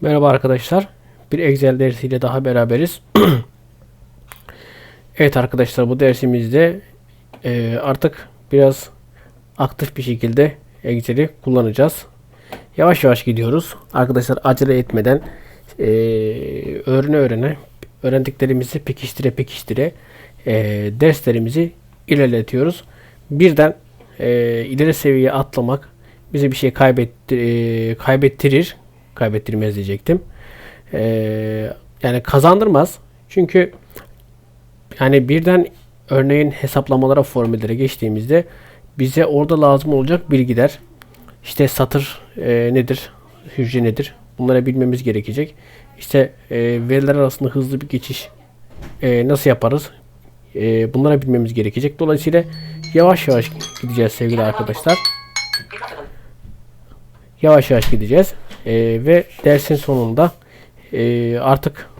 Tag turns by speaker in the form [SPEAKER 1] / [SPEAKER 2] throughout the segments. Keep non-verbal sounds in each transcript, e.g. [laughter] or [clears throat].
[SPEAKER 1] Merhaba arkadaşlar. Bir Excel dersiyle daha beraberiz. [clears throat] evet arkadaşlar bu dersimizde e, artık biraz aktif bir şekilde Excel'i kullanacağız. Yavaş yavaş gidiyoruz. Arkadaşlar acele etmeden e, öğrene öğrene öğrendiklerimizi pekiştire pekiştire e, derslerimizi ilerletiyoruz. Birden e, ileri seviyeye atlamak bize bir şey kaybettir, e, kaybettirir. Kaybettirmez diyecektim. E, yani kazandırmaz. Çünkü yani birden örneğin hesaplamalara formüllere geçtiğimizde bize orada lazım olacak bilgiler işte satır e, nedir, hücre nedir bunları bilmemiz gerekecek. İşte e, veriler arasında hızlı bir geçiş e, nasıl yaparız e, bunları bilmemiz gerekecek. Dolayısıyla yavaş yavaş gideceğiz sevgili arkadaşlar. Yavaş yavaş gideceğiz. E, ve dersin sonunda e, artık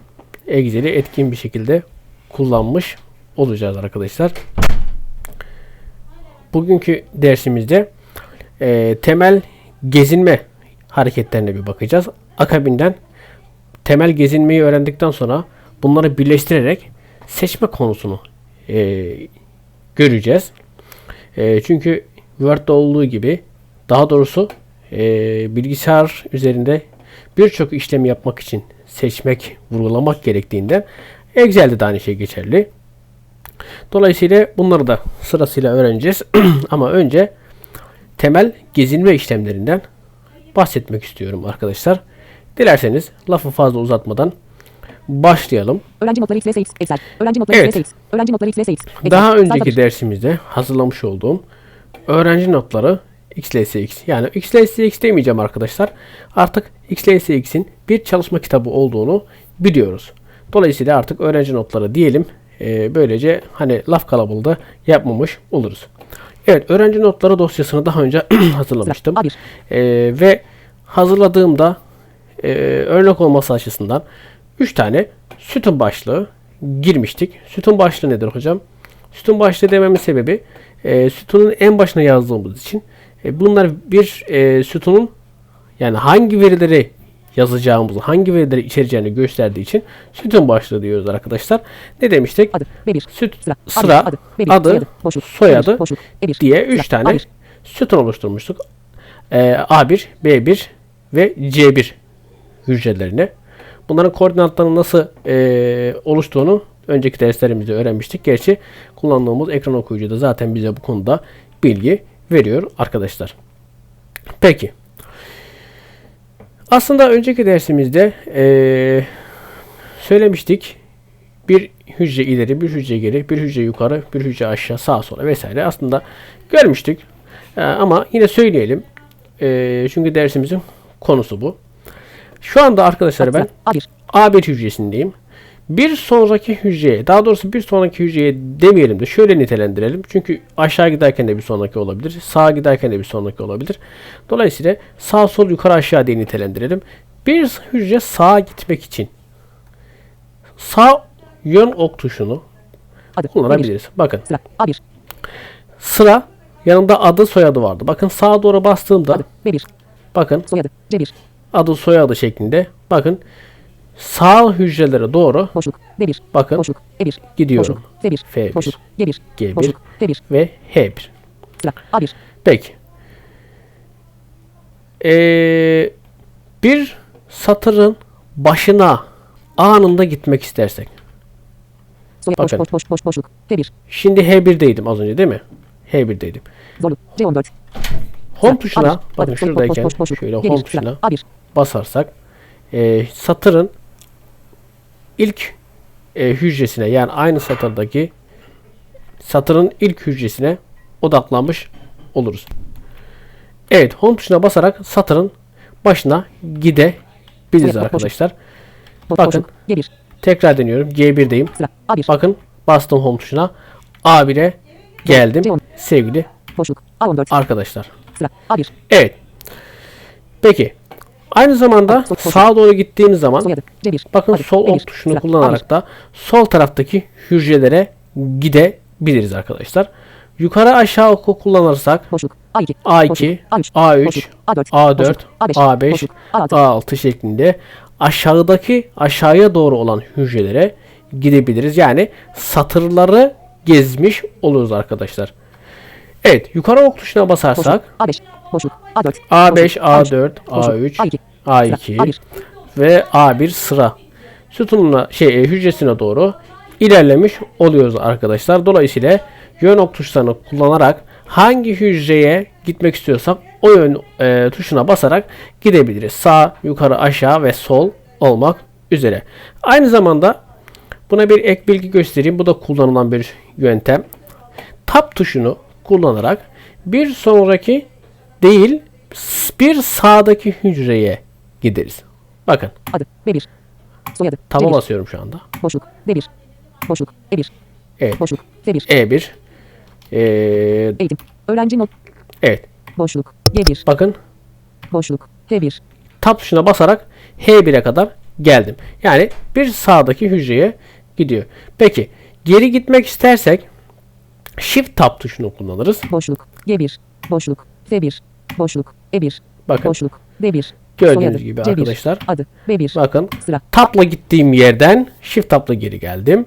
[SPEAKER 1] Excel'i etkin bir şekilde kullanmış olacağız arkadaşlar. Bugünkü dersimizde e, temel gezinme hareketlerine bir bakacağız. Akabinden temel gezinmeyi öğrendikten sonra bunları birleştirerek seçme konusunu e, göreceğiz. E, çünkü Word'de olduğu gibi daha doğrusu e, bilgisayar üzerinde birçok işlemi yapmak için seçmek, vurgulamak gerektiğinden Excel'de de aynı şey geçerli. Dolayısıyla bunları da sırasıyla öğreneceğiz. [clears throat] Ama önce temel gezinme işlemlerinden bahsetmek istiyorum arkadaşlar. Dilerseniz lafı fazla uzatmadan başlayalım.
[SPEAKER 2] Öğrenci notları XLSX Excel. Öğrenci notları
[SPEAKER 1] Evet.
[SPEAKER 2] XLSX. Öğrenci notları XLSX Excel.
[SPEAKER 1] Daha önceki dersimizde hazırlamış olduğum öğrenci notları XLSX. Yani XLSX demeyeceğim arkadaşlar. Artık XLSX'in bir çalışma kitabı olduğunu biliyoruz. Dolayısıyla artık öğrenci notları diyelim. Ee, böylece hani laf kalabalığı da yapmamış oluruz. Evet öğrenci notları dosyasını daha önce [clears throat] hazırlamıştım.
[SPEAKER 2] A1.
[SPEAKER 1] Ee, ve hazırladığımda e, örnek olması açısından 3 tane sütun başlığı girmiştik. Sütun başlığı nedir hocam? Sütun başlığı dememin sebebi e, sütunun en başına yazdığımız için e, bunlar bir e, sütunun yani hangi verileri yazacağımızı, hangi verileri içereceğini gösterdiği için sütun başlığı diyoruz arkadaşlar. Ne demiştik?
[SPEAKER 2] Adı. B1.
[SPEAKER 1] Süt
[SPEAKER 2] Sıra.
[SPEAKER 1] sıra,
[SPEAKER 2] A1, adı. B1.
[SPEAKER 1] adı,
[SPEAKER 2] Soyadı. Boşluk.
[SPEAKER 1] soyadı
[SPEAKER 2] B1, boşluk. B1.
[SPEAKER 1] diye 3
[SPEAKER 2] Sıra.
[SPEAKER 1] tane
[SPEAKER 2] A1.
[SPEAKER 1] sütun oluşturmuştuk. Ee, A1, B1 ve C1 hücrelerini. Bunların koordinatlarının nasıl e, oluştuğunu önceki derslerimizde öğrenmiştik. Gerçi kullandığımız ekran okuyucu da zaten bize bu konuda bilgi veriyor arkadaşlar. Peki. Aslında önceki dersimizde e, söylemiştik. Bir hücre ileri, bir hücre geri, bir hücre yukarı, bir hücre aşağı, sağa sola vesaire aslında görmüştük. E, ama yine söyleyelim. E, çünkü dersimizin konusu bu. Şu anda arkadaşlar ben
[SPEAKER 2] A1.
[SPEAKER 1] A1 hücresindeyim. Bir sonraki hücreye, daha doğrusu bir sonraki hücreye demeyelim de şöyle nitelendirelim. Çünkü aşağı giderken de bir sonraki olabilir. Sağa giderken de bir sonraki olabilir. Dolayısıyla sağ sol yukarı aşağı diye nitelendirelim. Bir hücre sağa gitmek için sağ yön ok tuşunu
[SPEAKER 2] Adı. B1.
[SPEAKER 1] kullanabiliriz. Bakın
[SPEAKER 2] Sıra. A1.
[SPEAKER 1] sıra yanında adı soyadı vardı. Bakın sağa doğru bastığımda
[SPEAKER 2] Adı. B1.
[SPEAKER 1] bakın
[SPEAKER 2] Soyadı. C1.
[SPEAKER 1] adı soyadı şeklinde bakın sağ hücrelere doğru
[SPEAKER 2] Boşluk. B1.
[SPEAKER 1] bakın
[SPEAKER 2] Boşluk. E1.
[SPEAKER 1] gidiyorum.
[SPEAKER 2] Boşluk. F1.
[SPEAKER 1] F1.
[SPEAKER 2] Boşluk. G1.
[SPEAKER 1] G1
[SPEAKER 2] Boşluk. F1.
[SPEAKER 1] ve H1.
[SPEAKER 2] Sıra. A1.
[SPEAKER 1] Peki. Ee, bir satırın başına anında gitmek istersek. Bakın.
[SPEAKER 2] boş, boş, boş, boşluk. F1.
[SPEAKER 1] Şimdi H1'deydim az önce değil mi? H1'deydim.
[SPEAKER 2] Zorluk. C14.
[SPEAKER 1] Home tuşuna
[SPEAKER 2] A1.
[SPEAKER 1] bakın şuradayken şöyle
[SPEAKER 2] G1.
[SPEAKER 1] home tuşuna
[SPEAKER 2] A1.
[SPEAKER 1] basarsak e, satırın ilk e, hücresine yani aynı satırdaki satırın ilk hücresine odaklanmış oluruz. Evet home tuşuna basarak satırın başına gidebiliriz arkadaşlar. Bakın.
[SPEAKER 2] boşluk. G1.
[SPEAKER 1] Tekrar deniyorum. G1'deyim.
[SPEAKER 2] Sıra. A1.
[SPEAKER 1] Bakın bastım home tuşuna. A1'e geldim
[SPEAKER 2] C10.
[SPEAKER 1] sevgili
[SPEAKER 2] Boşluk. A14.
[SPEAKER 1] arkadaşlar.
[SPEAKER 2] Sıra. A1.
[SPEAKER 1] Evet. Peki. Aynı zamanda sağa doğru gittiğimiz zaman
[SPEAKER 2] Soyadı. C1.
[SPEAKER 1] bakın sol
[SPEAKER 2] B1.
[SPEAKER 1] ok tuşunu kullanarak da sol taraftaki hücrelere gidebiliriz arkadaşlar. yukarı aşağı oku kullanırsak
[SPEAKER 2] Boşluk. A2.
[SPEAKER 1] A2,
[SPEAKER 2] Boşluk. A3.
[SPEAKER 1] A3,
[SPEAKER 2] Boşluk. A4.
[SPEAKER 1] A4,
[SPEAKER 2] Boşluk. A5.
[SPEAKER 1] A5,
[SPEAKER 2] Boşluk. A6.
[SPEAKER 1] A6 şeklinde aşağıdaki aşağıya doğru olan hücrelere gidebiliriz. Yani satırları gezmiş oluruz arkadaşlar. Evet yukarı ok tuşuna basarsak
[SPEAKER 2] A5. Boşluk. A4.
[SPEAKER 1] A5,
[SPEAKER 2] Boşluk.
[SPEAKER 1] A4,
[SPEAKER 2] Boşluk.
[SPEAKER 1] A3,
[SPEAKER 2] A2.
[SPEAKER 1] A2
[SPEAKER 2] A1.
[SPEAKER 1] ve A1 sıra sütununa şey e, hücresine doğru ilerlemiş oluyoruz arkadaşlar. Dolayısıyla yön ok tuşlarını kullanarak hangi hücreye gitmek istiyorsak o yön e, tuşuna basarak gidebiliriz. Sağ, yukarı, aşağı ve sol olmak üzere. Aynı zamanda buna bir ek bilgi göstereyim. Bu da kullanılan bir yöntem. Tab tuşunu kullanarak bir sonraki değil bir sağdaki hücreye gideriz. Bakın
[SPEAKER 2] Adı. B1. Soyadı.
[SPEAKER 1] taba
[SPEAKER 2] C1.
[SPEAKER 1] basıyorum şu anda.
[SPEAKER 2] Boşluk. D1. Boşluk. E1.
[SPEAKER 1] Evet.
[SPEAKER 2] Boşluk. F1.
[SPEAKER 1] E1. Ee,
[SPEAKER 2] Eğitim. Öğrenci not.
[SPEAKER 1] evet.
[SPEAKER 2] Boşluk. G1.
[SPEAKER 1] Bakın
[SPEAKER 2] Boşluk. F1.
[SPEAKER 1] tab tuşuna basarak H1'e kadar geldim. Yani bir sağdaki hücreye gidiyor. Peki geri gitmek istersek Shift tab tuşunu kullanırız.
[SPEAKER 2] Boşluk. G1. Boşluk. F1. Boşluk. E1.
[SPEAKER 1] Bakın
[SPEAKER 2] Boşluk. D1.
[SPEAKER 1] Gördüğünüz
[SPEAKER 2] Soyadı.
[SPEAKER 1] gibi
[SPEAKER 2] C1.
[SPEAKER 1] arkadaşlar.
[SPEAKER 2] Adı. B1.
[SPEAKER 1] bakın
[SPEAKER 2] Sıra.
[SPEAKER 1] Tapla gittiğim yerden Shift tapla geri geldim.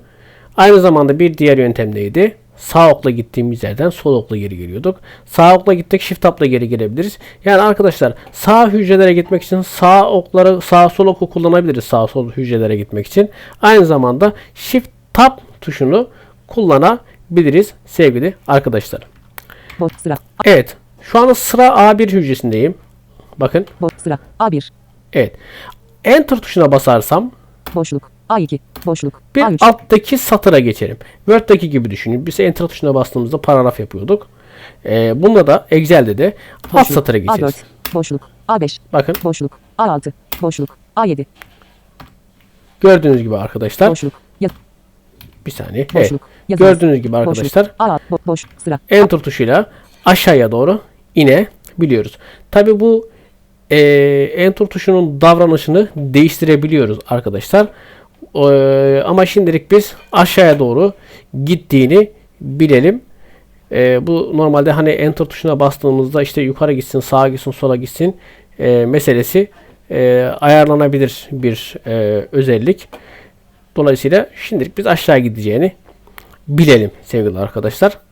[SPEAKER 1] Aynı zamanda bir diğer yöntem neydi? Sağ okla gittiğimiz yerden sol okla geri geliyorduk. Sağ okla gittik Shift tapla geri gelebiliriz. Yani arkadaşlar sağ hücrelere gitmek için sağ okları sağ sol oku kullanabiliriz sağ sol hücrelere gitmek için. Aynı zamanda Shift Tab tuşunu kullanabiliriz sevgili arkadaşlar. Evet. Şu anda sıra A1 hücresindeyim. Bakın.
[SPEAKER 2] Boş. Sıra. A1.
[SPEAKER 1] Evet. Enter tuşuna basarsam
[SPEAKER 2] Boşluk. A2. Boşluk.
[SPEAKER 1] bir
[SPEAKER 2] A3.
[SPEAKER 1] alttaki satıra geçelim. Word'daki gibi düşünün. Biz enter tuşuna bastığımızda paragraf yapıyorduk. Ee, bunda da Excel'de de alt
[SPEAKER 2] Boşluk.
[SPEAKER 1] satıra geçeceğiz.
[SPEAKER 2] A4. Boşluk. A5.
[SPEAKER 1] Bakın
[SPEAKER 2] Boşluk. A6. Boşluk. A7.
[SPEAKER 1] gördüğünüz gibi arkadaşlar.
[SPEAKER 2] Boşluk. Yaz.
[SPEAKER 1] Bir saniye. Evet.
[SPEAKER 2] Boşluk. Yazı.
[SPEAKER 1] Gördüğünüz gibi arkadaşlar.
[SPEAKER 2] Boşluk. A6. Bo- boş. Sıra.
[SPEAKER 1] Enter tuşuyla aşağıya doğru inebiliyoruz. Tabi bu e, Enter tuşunun davranışını değiştirebiliyoruz arkadaşlar. E, ama şimdilik biz aşağıya doğru gittiğini bilelim. E, bu normalde hani Enter tuşuna bastığımızda işte yukarı gitsin, sağa gitsin, sola gitsin e, meselesi e, ayarlanabilir bir e, özellik. Dolayısıyla şimdilik biz aşağı gideceğini bilelim sevgili arkadaşlar.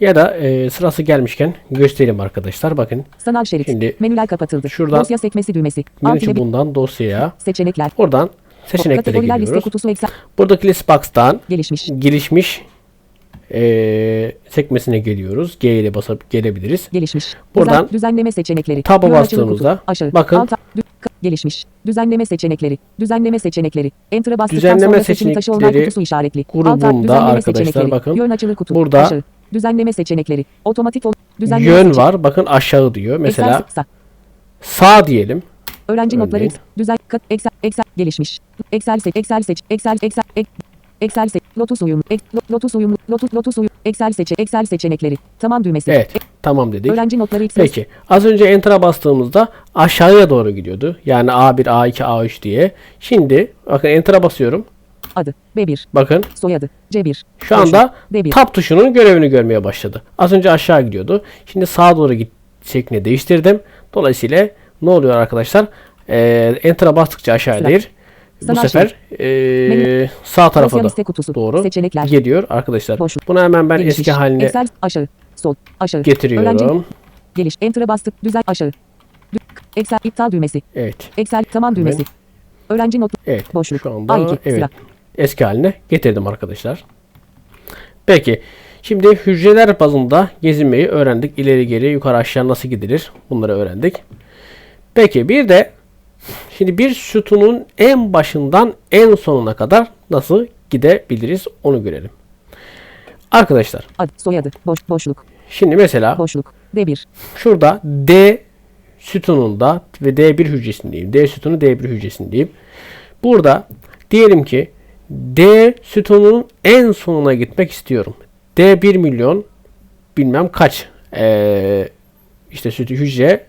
[SPEAKER 1] Ya da e, sırası gelmişken göstereyim arkadaşlar. Bakın
[SPEAKER 2] Sanal şerit.
[SPEAKER 1] Şimdi
[SPEAKER 2] Menüler kapatıldı.
[SPEAKER 1] şuradan
[SPEAKER 2] Dosya sekmesi düğmesi. Bir
[SPEAKER 1] bundan dosyaya
[SPEAKER 2] seçenekler.
[SPEAKER 1] oradan seçeneklere
[SPEAKER 2] Kategoriler liste kutusu.
[SPEAKER 1] Buradaki listbox'tan
[SPEAKER 2] Gelişmiş.
[SPEAKER 1] gelişmiş e, sekmesine geliyoruz. G ile basıp gelebiliriz.
[SPEAKER 2] Gelişmiş.
[SPEAKER 1] Buradan
[SPEAKER 2] Düzen- düzenleme seçenekleri.
[SPEAKER 1] taba bastığımızda.
[SPEAKER 2] Aşağı.
[SPEAKER 1] bakın
[SPEAKER 2] Alt, dü- ka- gelişmiş. Düzenleme seçenekleri. Düzenleme seçenekleri. Enter'a bastıktan
[SPEAKER 1] Düzenleme
[SPEAKER 2] sonra seçili taşı
[SPEAKER 1] seçenekleri
[SPEAKER 2] kutusu işaretli.
[SPEAKER 1] grubunda
[SPEAKER 2] Alt, düzenleme
[SPEAKER 1] arkadaşlar
[SPEAKER 2] seçenekleri.
[SPEAKER 1] bakın.
[SPEAKER 2] Yön açılı kutu.
[SPEAKER 1] Burada
[SPEAKER 2] Aşağı. Düzenleme seçenekleri. Otomatik ol. Düzenleme
[SPEAKER 1] yön
[SPEAKER 2] seçen-
[SPEAKER 1] var. Bakın aşağı diyor. Mesela
[SPEAKER 2] Excel kısa.
[SPEAKER 1] sağ diyelim.
[SPEAKER 2] Öğrenci
[SPEAKER 1] Örneğin.
[SPEAKER 2] notları düzen kat Excel Excel gelişmiş. Excel seç Excel seç Excel Excel ek- Excel seç Lotus uyumlu ek- Lo- Lotus uyumlu Lotus Lotus uyum Excel seç Excel seçenekleri tamam düğmesi.
[SPEAKER 1] Evet. Tamam dedik.
[SPEAKER 2] Öğrenci notları X
[SPEAKER 1] Peki. Az önce Enter'a bastığımızda aşağıya doğru gidiyordu. Yani A1, A2, A3 diye. Şimdi bakın Enter'a basıyorum.
[SPEAKER 2] Adı B1
[SPEAKER 1] Bakın
[SPEAKER 2] soyadı C1
[SPEAKER 1] şu anda
[SPEAKER 2] D1
[SPEAKER 1] Tab tuşunun görevini görmeye başladı. Az önce aşağı gidiyordu. Şimdi sağa doğru git şeklini değiştirdim. Dolayısıyla ne oluyor arkadaşlar? Ee, Enter'a bastıkça aşağı değil. Bu sefer
[SPEAKER 2] Menü.
[SPEAKER 1] sağ tarafa da
[SPEAKER 2] kutusu
[SPEAKER 1] doğru
[SPEAKER 2] seçenekler
[SPEAKER 1] geliyor arkadaşlar.
[SPEAKER 2] Boşluk.
[SPEAKER 1] Bunu hemen ben
[SPEAKER 2] gelişmiş.
[SPEAKER 1] eski haline
[SPEAKER 2] Excel aşağı sol aşağı
[SPEAKER 1] getiriyorum.
[SPEAKER 2] Öğrenci geliş Enter'a bastık düzen aşağı Excel iptal düğmesi
[SPEAKER 1] Evet.
[SPEAKER 2] Excel tamam düğmesi Öğrenci notu
[SPEAKER 1] Evet.
[SPEAKER 2] Boşluk.
[SPEAKER 1] Şu anda
[SPEAKER 2] A2
[SPEAKER 1] evet.
[SPEAKER 2] sıra.
[SPEAKER 1] Eski haline getirdim arkadaşlar. Peki. Şimdi hücreler bazında gezinmeyi öğrendik. İleri geri yukarı aşağı nasıl gidilir? Bunları öğrendik. Peki bir de şimdi bir sütunun en başından en sonuna kadar nasıl gidebiliriz onu görelim. Arkadaşlar
[SPEAKER 2] ad soyadı boş boşluk
[SPEAKER 1] şimdi mesela
[SPEAKER 2] boşluk D1
[SPEAKER 1] Şurada D sütununda ve D1 hücresindeyim. D sütunu D1 hücresindeyim. Burada diyelim ki D sütunun en sonuna gitmek istiyorum. D 1 milyon bilmem kaç ee, işte sütü hücre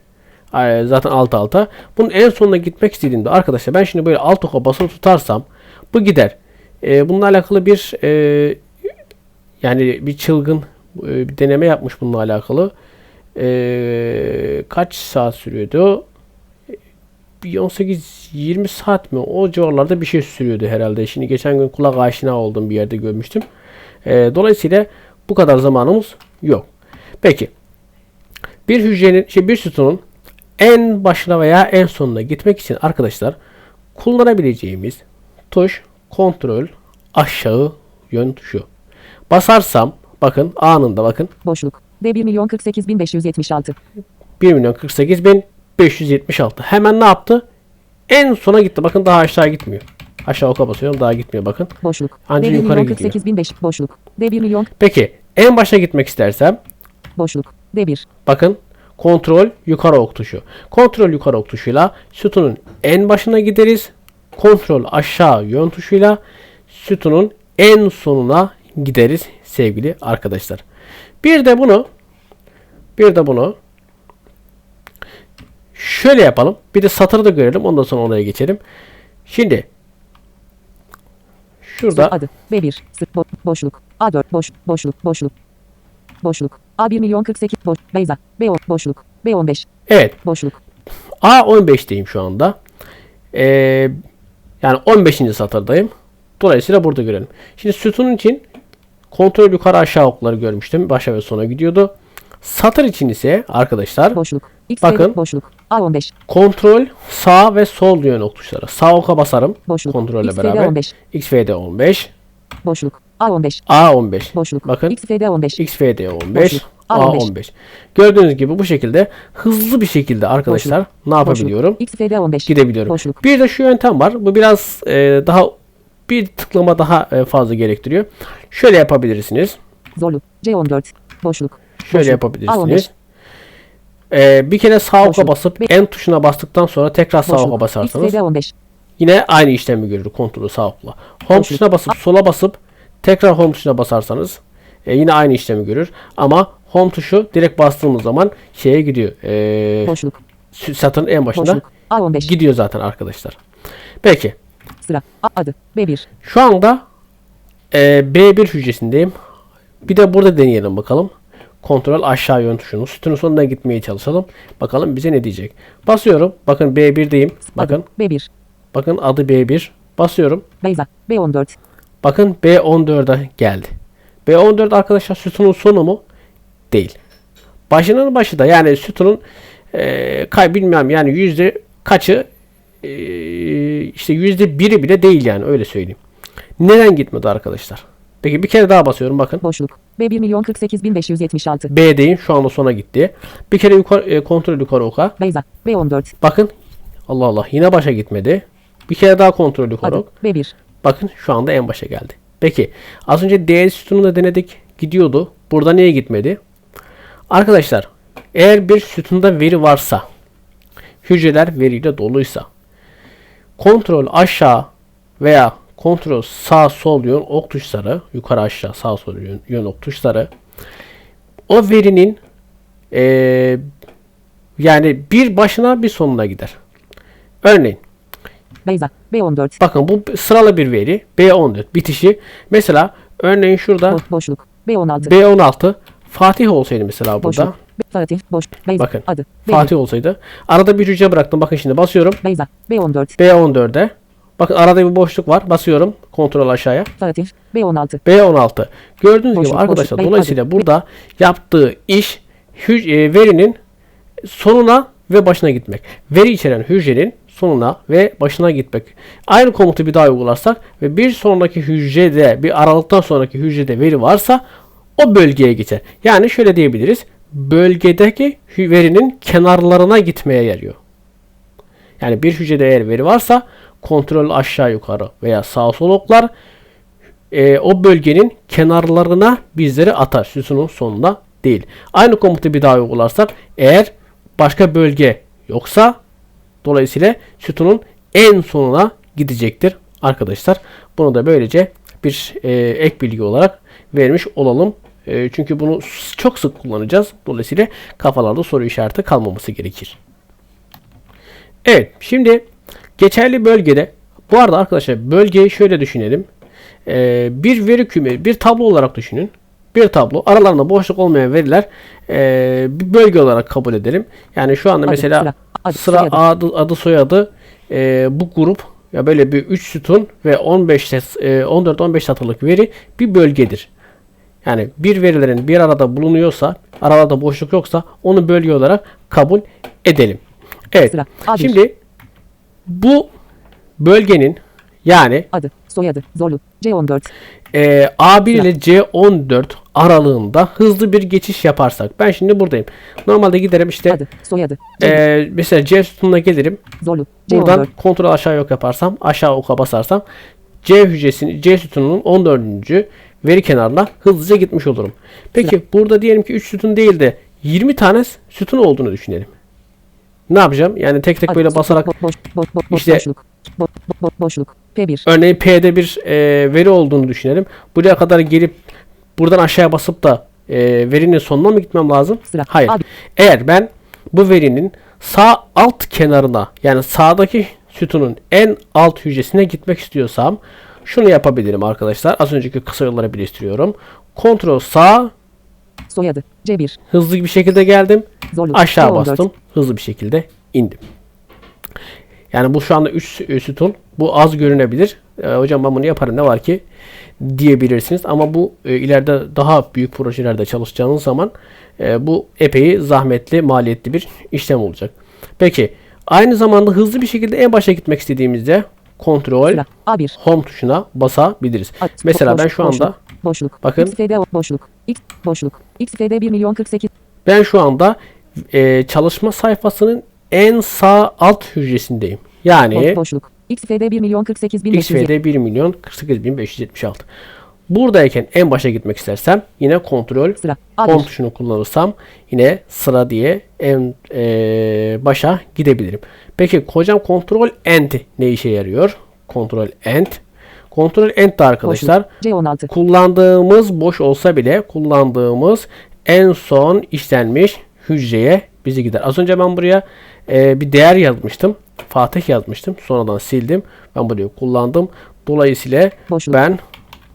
[SPEAKER 1] ee, zaten alt alta. Bunun en sonuna gitmek istediğimde arkadaşlar ben şimdi böyle alt oka basılı tutarsam bu gider. Ee, bununla alakalı bir ee, Yani bir çılgın e, bir deneme yapmış bununla alakalı. E, kaç saat sürüyordu? Bir 18-20 saat mi? O civarlarda bir şey sürüyordu herhalde. Şimdi geçen gün kulak aşina oldum bir yerde görmüştüm. E, dolayısıyla bu kadar zamanımız yok. Peki. Bir hücrenin, şey bir sütunun en başına veya en sonuna gitmek için arkadaşlar kullanabileceğimiz tuş kontrol aşağı yön tuşu. Basarsam bakın anında bakın
[SPEAKER 2] Boşluk. D1 milyon 48 bin 576.
[SPEAKER 1] 1 milyon 48 bin 576. Hemen ne yaptı? En sona gitti. Bakın daha aşağı gitmiyor. Aşağı oka basıyorum daha gitmiyor bakın.
[SPEAKER 2] Boşluk.
[SPEAKER 1] Anca
[SPEAKER 2] D1
[SPEAKER 1] yukarı gidiyor.
[SPEAKER 2] 48 bin 5. Boşluk. D1 milyon.
[SPEAKER 1] Peki en başa gitmek istersem
[SPEAKER 2] Boşluk. D1.
[SPEAKER 1] bakın kontrol yukarı ok tuşu. Kontrol yukarı ok tuşuyla sütunun en başına gideriz. Kontrol aşağı yön tuşuyla sütunun en sonuna gideriz sevgili arkadaşlar. Bir de bunu bir de bunu şöyle yapalım. Bir de satırı da görelim. Ondan sonra oraya geçelim. Şimdi şurada
[SPEAKER 2] Adı. B1. Sık. Bo boşluk. A4. Boş. Boşluk. Boşluk. Boşluk. A1 milyon 48. Boş. Beyza. B10. Boşluk. B15.
[SPEAKER 1] evet
[SPEAKER 2] Boşluk.
[SPEAKER 1] A15'teyim şu anda. Ee, yani 15. satırdayım. Dolayısıyla burada görelim. Şimdi sütunun için kontrol yukarı aşağı okları görmüştüm. Başa ve sona gidiyordu. Satır için ise arkadaşlar
[SPEAKER 2] Boşluk. X
[SPEAKER 1] Bakın.
[SPEAKER 2] Boşluk. A15.
[SPEAKER 1] kontrol sağ ve sol yön ok tuşları. Sağ oka basarım.
[SPEAKER 2] Boşluk.
[SPEAKER 1] Kontrolle
[SPEAKER 2] XFD
[SPEAKER 1] beraber.
[SPEAKER 2] 15.
[SPEAKER 1] XFD 15.
[SPEAKER 2] Boşluk. A15.
[SPEAKER 1] A15.
[SPEAKER 2] Boşluk.
[SPEAKER 1] Bakın
[SPEAKER 2] XFD 15.
[SPEAKER 1] XFD 15.
[SPEAKER 2] Boşluk.
[SPEAKER 1] A15.
[SPEAKER 2] A15.
[SPEAKER 1] Gördüğünüz gibi bu şekilde hızlı bir şekilde arkadaşlar ne yapabiliyorum?
[SPEAKER 2] Boşluk. XFD 15.
[SPEAKER 1] gidebiliyorum.
[SPEAKER 2] Boşluk.
[SPEAKER 1] Bir de şu yöntem var. Bu biraz e, daha bir tıklama daha e, fazla gerektiriyor. Şöyle yapabilirsiniz.
[SPEAKER 2] Zorlu. C14. Boşluk.
[SPEAKER 1] Şöyle yapabilirsiniz. E, bir kere sağ oka basıp en tuşuna bastıktan sonra tekrar sağ oka basarsanız
[SPEAKER 2] XFD 15.
[SPEAKER 1] yine aynı işlemi görür kontrolü sağ okla. Home
[SPEAKER 2] Boşluk.
[SPEAKER 1] tuşuna basıp sola basıp tekrar home tuşuna basarsanız e, yine aynı işlemi görür. Ama home tuşu direkt bastığımız zaman şeye gidiyor. E,
[SPEAKER 2] Boşluk.
[SPEAKER 1] satırın en başında
[SPEAKER 2] Boşluk. A15.
[SPEAKER 1] gidiyor zaten arkadaşlar. Peki.
[SPEAKER 2] Sıra. Adı. B1.
[SPEAKER 1] Şu anda e, B1 hücresindeyim. Bir de burada deneyelim bakalım. Kontrol aşağı yön tuşunu. Sütunun sonuna gitmeye çalışalım. Bakalım bize ne diyecek. Basıyorum. Bakın B1'deyim. Bakın.
[SPEAKER 2] Adı. B1.
[SPEAKER 1] Bakın adı B1. Basıyorum.
[SPEAKER 2] Beyza. B14.
[SPEAKER 1] Bakın B14'e geldi. B14 arkadaşlar sütunun sonu mu? Değil. Başının başı da yani sütunun e, kay bilmem yani yüzde kaçı e, işte yüzde biri bile değil yani öyle söyleyeyim. Neden gitmedi arkadaşlar? Peki bir kere daha basıyorum bakın.
[SPEAKER 2] Boşluk. B1 milyon 48 bin 576.
[SPEAKER 1] B'deyim şu anda sona gitti. Bir kere yukarı e, kontrol yukarı oka.
[SPEAKER 2] Beyza. B14.
[SPEAKER 1] Bakın Allah Allah yine başa gitmedi. Bir kere daha kontrol yukarı ok.
[SPEAKER 2] B1.
[SPEAKER 1] Bakın şu anda en başa geldi. Peki az önce D sütununu da denedik. Gidiyordu. Burada niye gitmedi? Arkadaşlar eğer bir sütunda veri varsa hücreler veriyle doluysa kontrol aşağı veya kontrol sağ sol yön ok tuşları yukarı aşağı sağ sol yön, yön ok tuşları o verinin eee, yani bir başına bir sonuna gider. Örneğin
[SPEAKER 2] Beyza. B14.
[SPEAKER 1] Bakın bu sıralı bir veri. B14 bitişi. Mesela örneğin şurada
[SPEAKER 2] Bo- boşluk. B16.
[SPEAKER 1] B16 Fatih olsaydı mesela burada.
[SPEAKER 2] Boşluk. B- Fatih. Boş. Beyza.
[SPEAKER 1] Bakın.
[SPEAKER 2] Adı. B1.
[SPEAKER 1] Fatih olsaydı. Arada bir hücre bıraktım. Bakın şimdi basıyorum.
[SPEAKER 2] Beyza. B14.
[SPEAKER 1] B14'e. Bakın arada bir boşluk var. Basıyorum. Kontrol aşağıya.
[SPEAKER 2] Fatih. B16.
[SPEAKER 1] B16. Gördüğünüz
[SPEAKER 2] Boşluk,
[SPEAKER 1] gibi arkadaşlar
[SPEAKER 2] boşluk.
[SPEAKER 1] dolayısıyla burada yaptığı iş e, verinin sonuna ve başına gitmek. Veri içeren hücrenin sonuna ve başına gitmek. Aynı komutu bir daha uygularsak ve bir sonraki hücrede bir aralıktan sonraki hücrede veri varsa o bölgeye geçer. Yani şöyle diyebiliriz. Bölgedeki verinin kenarlarına gitmeye yarıyor. Yani bir hücrede eğer veri varsa kontrol aşağı yukarı veya sağ sol oklar e, o bölgenin kenarlarına bizleri atar. Sütunun sonuna değil. Aynı komutu bir daha uygularsak eğer başka bölge yoksa dolayısıyla sütunun en sonuna gidecektir arkadaşlar. Bunu da böylece bir e, ek bilgi olarak vermiş olalım. E, çünkü bunu çok sık kullanacağız. Dolayısıyla kafalarda soru işareti kalmaması gerekir. Evet şimdi geçerli bölgede bu arada arkadaşlar bölgeyi şöyle düşünelim. Ee, bir veri küme bir tablo olarak düşünün. bir tablo. Aralarında boşluk olmayan veriler e, bir bölge olarak kabul edelim. Yani şu anda
[SPEAKER 2] Adı,
[SPEAKER 1] mesela
[SPEAKER 2] sıra, adı,
[SPEAKER 1] sıra
[SPEAKER 2] soyadı.
[SPEAKER 1] adı, adı soyadı e, bu grup ya böyle bir 3 sütun ve 15 14-15 satırlık veri bir bölgedir. Yani bir verilerin bir arada bulunuyorsa, aralarda boşluk yoksa onu bölge olarak kabul edelim. Evet.
[SPEAKER 2] Sıra, A1.
[SPEAKER 1] Şimdi bu bölgenin yani
[SPEAKER 2] Adı, soyadı, zorlu, C14,
[SPEAKER 1] e, A1 ile C14 aralığında hızlı bir geçiş yaparsak. Ben şimdi buradayım. Normalde giderim işte
[SPEAKER 2] adı, soyadı,
[SPEAKER 1] e, mesela C sütununa gelirim.
[SPEAKER 2] zorlu,
[SPEAKER 1] Buradan
[SPEAKER 2] C14,
[SPEAKER 1] kontrol aşağı yok yaparsam, aşağı oka basarsam C hücresini C sütununun 14. veri kenarına hızlıca gitmiş olurum. Peki burada diyelim ki 3 sütun değil de 20 tane sütun olduğunu düşünelim. Ne yapacağım? Yani tek tek böyle basarak
[SPEAKER 2] bo- boş, bo- bo- bo-
[SPEAKER 1] işte-
[SPEAKER 2] boşluk, bo- bo- bo- boşluk, P1,
[SPEAKER 1] örneğin P'de bir e, veri olduğunu düşünelim. Buraya kadar gelip buradan aşağıya basıp da e, verinin sonuna mı gitmem lazım?
[SPEAKER 2] Sıra.
[SPEAKER 1] Hayır.
[SPEAKER 2] Abi.
[SPEAKER 1] Eğer ben bu verinin sağ alt kenarına yani sağdaki sütunun en alt hücresine gitmek istiyorsam şunu yapabilirim arkadaşlar. Az önceki kısa yolları birleştiriyorum. Kontrol sağ
[SPEAKER 2] soyadı, C1,
[SPEAKER 1] hızlı bir şekilde geldim.
[SPEAKER 2] zorlu,
[SPEAKER 1] Aşağı
[SPEAKER 2] C14,
[SPEAKER 1] bastım. Hızlı bir şekilde indim. Yani bu şu anda 3 sütun. Bu az görünebilir. E, hocam ben bunu yaparım ne var ki diyebilirsiniz. Ama bu e, ileride daha büyük projelerde çalışacağınız zaman e, bu epey zahmetli, maliyetli bir işlem olacak. Peki aynı zamanda hızlı bir şekilde en başa gitmek istediğimizde kontrol
[SPEAKER 2] sıra, A1,
[SPEAKER 1] home tuşuna basabiliriz.
[SPEAKER 2] At,
[SPEAKER 1] Mesela
[SPEAKER 2] boş-
[SPEAKER 1] ben şu anda
[SPEAKER 2] boşluk, boşluk,
[SPEAKER 1] Bakın.
[SPEAKER 2] XFD boşluk, X boşluk, XFD 1 milyon 48,
[SPEAKER 1] Ben şu anda e, çalışma sayfasının en sağ alt hücresindeyim. Yani
[SPEAKER 2] boş- boşluk, XFD 1 milyon 48 bin 500,
[SPEAKER 1] XFD 1 milyon 48 bin 576. Buradayken en başa gitmek istersem yine kontrol
[SPEAKER 2] sıra, A1,
[SPEAKER 1] tuşunu kullanırsam yine sıra diye en e, başa gidebilirim. Peki hocam kontrol end ne işe yarıyor? Kontrol end. Kontrol end de arkadaşlar
[SPEAKER 2] boşluk, C16,
[SPEAKER 1] kullandığımız boş olsa bile kullandığımız en son işlenmiş hücreye bizi gider. Az önce ben buraya e, bir değer yazmıştım. Fatih yazmıştım. Sonradan sildim. Ben burayı kullandım. Dolayısıyla
[SPEAKER 2] boşluk,
[SPEAKER 1] ben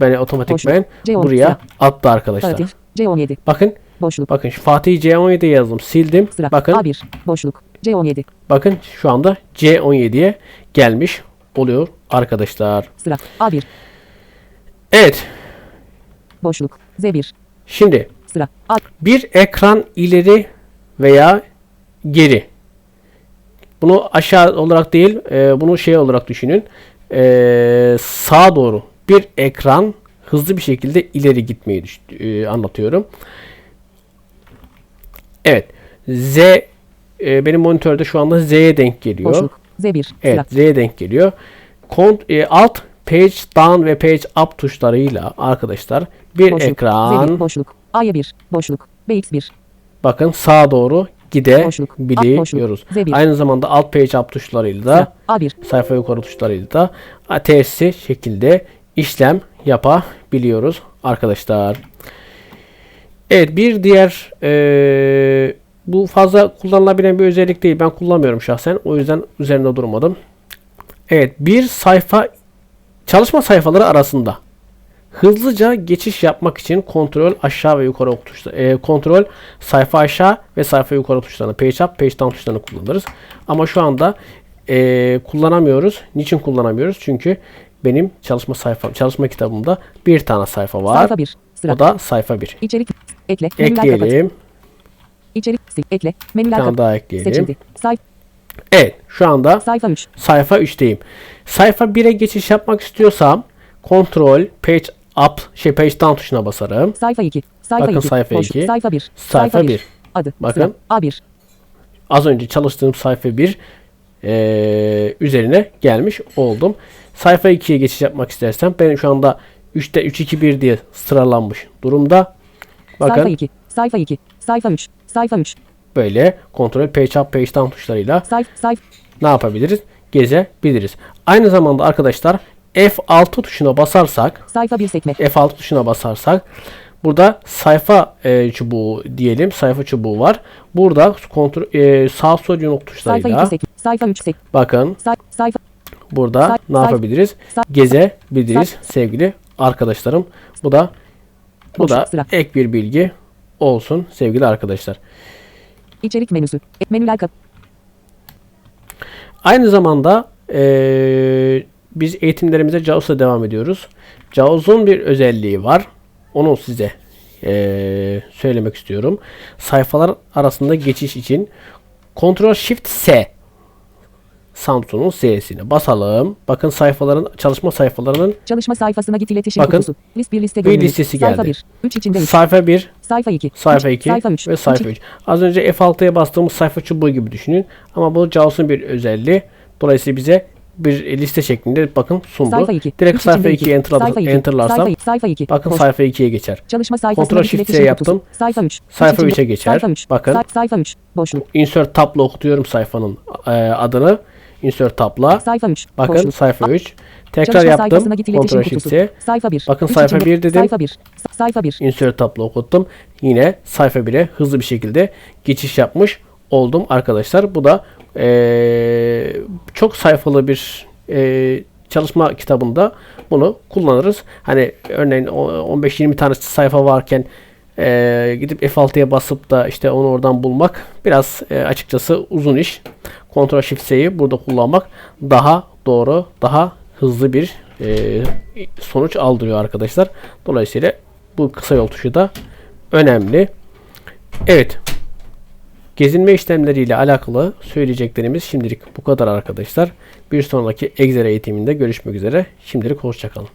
[SPEAKER 1] beni otomatikmen
[SPEAKER 2] Boşluk. C12
[SPEAKER 1] buraya
[SPEAKER 2] sıra.
[SPEAKER 1] attı arkadaşlar.
[SPEAKER 2] Fatih, C17,
[SPEAKER 1] Bakın
[SPEAKER 2] boşluk,
[SPEAKER 1] bakın şu Fatih C17 yazdım. Sildim.
[SPEAKER 2] sıra,
[SPEAKER 1] Bakın
[SPEAKER 2] A1, boşluk, C17,
[SPEAKER 1] bakın şu anda C17'ye gelmiş oluyor arkadaşlar.
[SPEAKER 2] sıra, A1,
[SPEAKER 1] Evet.
[SPEAKER 2] boşluk, Z1,
[SPEAKER 1] Şimdi
[SPEAKER 2] sıra, A,
[SPEAKER 1] Bir ekran ileri veya geri. Bunu aşağı olarak değil, e, bunu şey olarak düşünün. E, sağa doğru bir ekran hızlı bir şekilde ileri gitmeyi e, anlatıyorum. Evet. Z e, benim monitörde şu anda Z'ye denk geliyor.
[SPEAKER 2] boşluk, Z1, sıra,
[SPEAKER 1] Evet, Z'ye denk geliyor. Kont, e, alt page down ve page up tuşlarıyla arkadaşlar bir
[SPEAKER 2] boşluk,
[SPEAKER 1] ekran
[SPEAKER 2] Z1, boşluk, A1, boşluk, BX1,
[SPEAKER 1] Bakın sağa doğru gidebiliyoruz.
[SPEAKER 2] boşluk, Z1.
[SPEAKER 1] Aynı zamanda alt page up tuşlarıyla da
[SPEAKER 2] sıra, A1,
[SPEAKER 1] sayfa yukarı tuşlarıyla da ATS şekilde işlem yapabiliyoruz arkadaşlar. Evet bir diğer eee, bu fazla kullanılabilen bir özellik değil. Ben kullanmıyorum şahsen. O yüzden üzerinde durmadım. Evet bir sayfa çalışma sayfaları arasında hızlıca geçiş yapmak için kontrol aşağı ve yukarı ok tuşları, e, kontrol sayfa aşağı ve sayfa yukarı tuşlarını, page up, page down tuşlarını kullanırız. Ama şu anda e, kullanamıyoruz. Niçin kullanamıyoruz? Çünkü benim çalışma sayfam, çalışma kitabımda bir tane sayfa var.
[SPEAKER 2] sayfa 1, sıra,
[SPEAKER 1] O da sayfa 1.
[SPEAKER 2] içerik, ekle,
[SPEAKER 1] Ekleyelim.
[SPEAKER 2] içerik, ekle,
[SPEAKER 1] Bir
[SPEAKER 2] menüler
[SPEAKER 1] tane
[SPEAKER 2] kapat,
[SPEAKER 1] daha ekleyelim.
[SPEAKER 2] seçildi, sayfa,
[SPEAKER 1] Evet, şu anda
[SPEAKER 2] sayfa 3,
[SPEAKER 1] sayfa 3'teyim. Sayfa 1'e geçiş yapmak istiyorsam kontrol page up şey page down tuşuna basarım.
[SPEAKER 2] sayfa 2, sayfa
[SPEAKER 1] Bakın
[SPEAKER 2] 2,
[SPEAKER 1] sayfa
[SPEAKER 2] boşluk,
[SPEAKER 1] iki,
[SPEAKER 2] sayfa 1,
[SPEAKER 1] sayfa bir.
[SPEAKER 2] adı,
[SPEAKER 1] Bakın.
[SPEAKER 2] sıra, A1,
[SPEAKER 1] Az önce çalıştığım sayfa 1 eee, üzerine gelmiş oldum. Sayfa 2'ye geçiş yapmak istersem benim şu anda 3'te 3 2 1 diye sıralanmış durumda.
[SPEAKER 2] sayfa
[SPEAKER 1] Bakın
[SPEAKER 2] 2, sayfa 2, sayfa 3, sayfa 3,
[SPEAKER 1] böyle kontrol page up page down tuşlarıyla
[SPEAKER 2] sayfa, sayfa,
[SPEAKER 1] ne yapabiliriz? Gezebiliriz. Aynı zamanda arkadaşlar F6 tuşuna basarsak
[SPEAKER 2] sayfa 1 sekme,
[SPEAKER 1] F6 tuşuna basarsak burada sayfa e, çubuğu diyelim. Sayfa çubuğu var. Burada kontrol e, sağ sol yumruk
[SPEAKER 2] sayfa 2
[SPEAKER 1] tuşlarıyla
[SPEAKER 2] sekme, sayfa 3 sekme,
[SPEAKER 1] bakın
[SPEAKER 2] say, sayfa,
[SPEAKER 1] burada
[SPEAKER 2] Say-
[SPEAKER 1] ne
[SPEAKER 2] say-
[SPEAKER 1] yapabiliriz?
[SPEAKER 2] say-
[SPEAKER 1] Gezebiliriz sevgili arkadaşlarım. Bu da Bu da
[SPEAKER 2] sıra.
[SPEAKER 1] ek bir bilgi olsun sevgili arkadaşlar.
[SPEAKER 2] İçerik menüsü. Menüler kap.
[SPEAKER 1] Aynı zamanda eee, biz eğitimlerimize JAWS'la devam ediyoruz. JAWS'un bir özelliği var. Onu size eee, söylemek istiyorum. Sayfalar arasında geçiş için Ctrl Shift S Samsung'un S'sini basalım. Bakın sayfaların çalışma sayfalarının
[SPEAKER 2] Çalışma sayfasına git iletişim
[SPEAKER 1] Bakın,
[SPEAKER 2] kutusu. List bir liste
[SPEAKER 1] bir listesi
[SPEAKER 2] Sayfa
[SPEAKER 1] geldi.
[SPEAKER 2] 1. 3 içinde 3.
[SPEAKER 1] sayfa 1,
[SPEAKER 2] Sayfa 2.
[SPEAKER 1] sayfa 2
[SPEAKER 2] Sayfa 3.
[SPEAKER 1] ve sayfa 3. Az önce F6'ya bastığımız sayfa çubuğu gibi düşünün. Ama bu JAWS'un bir özelliği. Dolayısıyla bize bir liste şeklinde bakın sundu.
[SPEAKER 2] Sayfa 2.
[SPEAKER 1] Direkt sayfa
[SPEAKER 2] içinde
[SPEAKER 1] 2'ye enter,
[SPEAKER 2] Sayfa
[SPEAKER 1] enterlarsam
[SPEAKER 2] Sayfa, sayfa 2.
[SPEAKER 1] bakın sayfa 2'ye geçer.
[SPEAKER 2] Çalışma sayfasına
[SPEAKER 1] Ctrl Shift S yaptım.
[SPEAKER 2] Sayfa 3.
[SPEAKER 1] Sayfa 3'e geçer.
[SPEAKER 2] Sayfa 3.
[SPEAKER 1] Bakın.
[SPEAKER 2] Say- sayfa 3. Boşluk.
[SPEAKER 1] Insert tab'la okutuyorum sayfanın e, adını. Insert tab'la.
[SPEAKER 2] Sayfa 3.
[SPEAKER 1] Bakın
[SPEAKER 2] Boşluk.
[SPEAKER 1] sayfa 3. Tekrar
[SPEAKER 2] Çalışma
[SPEAKER 1] yaptım. Ctrl Shift. S.
[SPEAKER 2] Sayfa 1.
[SPEAKER 1] Bakın sayfa
[SPEAKER 2] içinde-
[SPEAKER 1] bir dedim.
[SPEAKER 2] Sayfa 1. Sa- Sayfa 1.
[SPEAKER 1] Insert tab'la okuttum. Yine sayfa 1'e hızlı bir şekilde geçiş yapmış oldum arkadaşlar. Bu da e, çok sayfalı bir e, çalışma kitabında bunu kullanırız. Hani örneğin o- 15-20 tane sayfa varken e, gidip F6'ya basıp da işte onu oradan bulmak biraz e, açıkçası uzun iş. Ctrl Shift S'yi burada kullanmak daha doğru, daha hızlı bir e, sonuç aldırıyor arkadaşlar. Dolayısıyla bu kısa yol tuşu da önemli. Evet. Gezinme işlemleriyle alakalı söyleyeceklerimiz şimdilik bu kadar arkadaşlar. Bir sonraki Excel eğitiminde görüşmek üzere. Şimdilik hoşçakalın.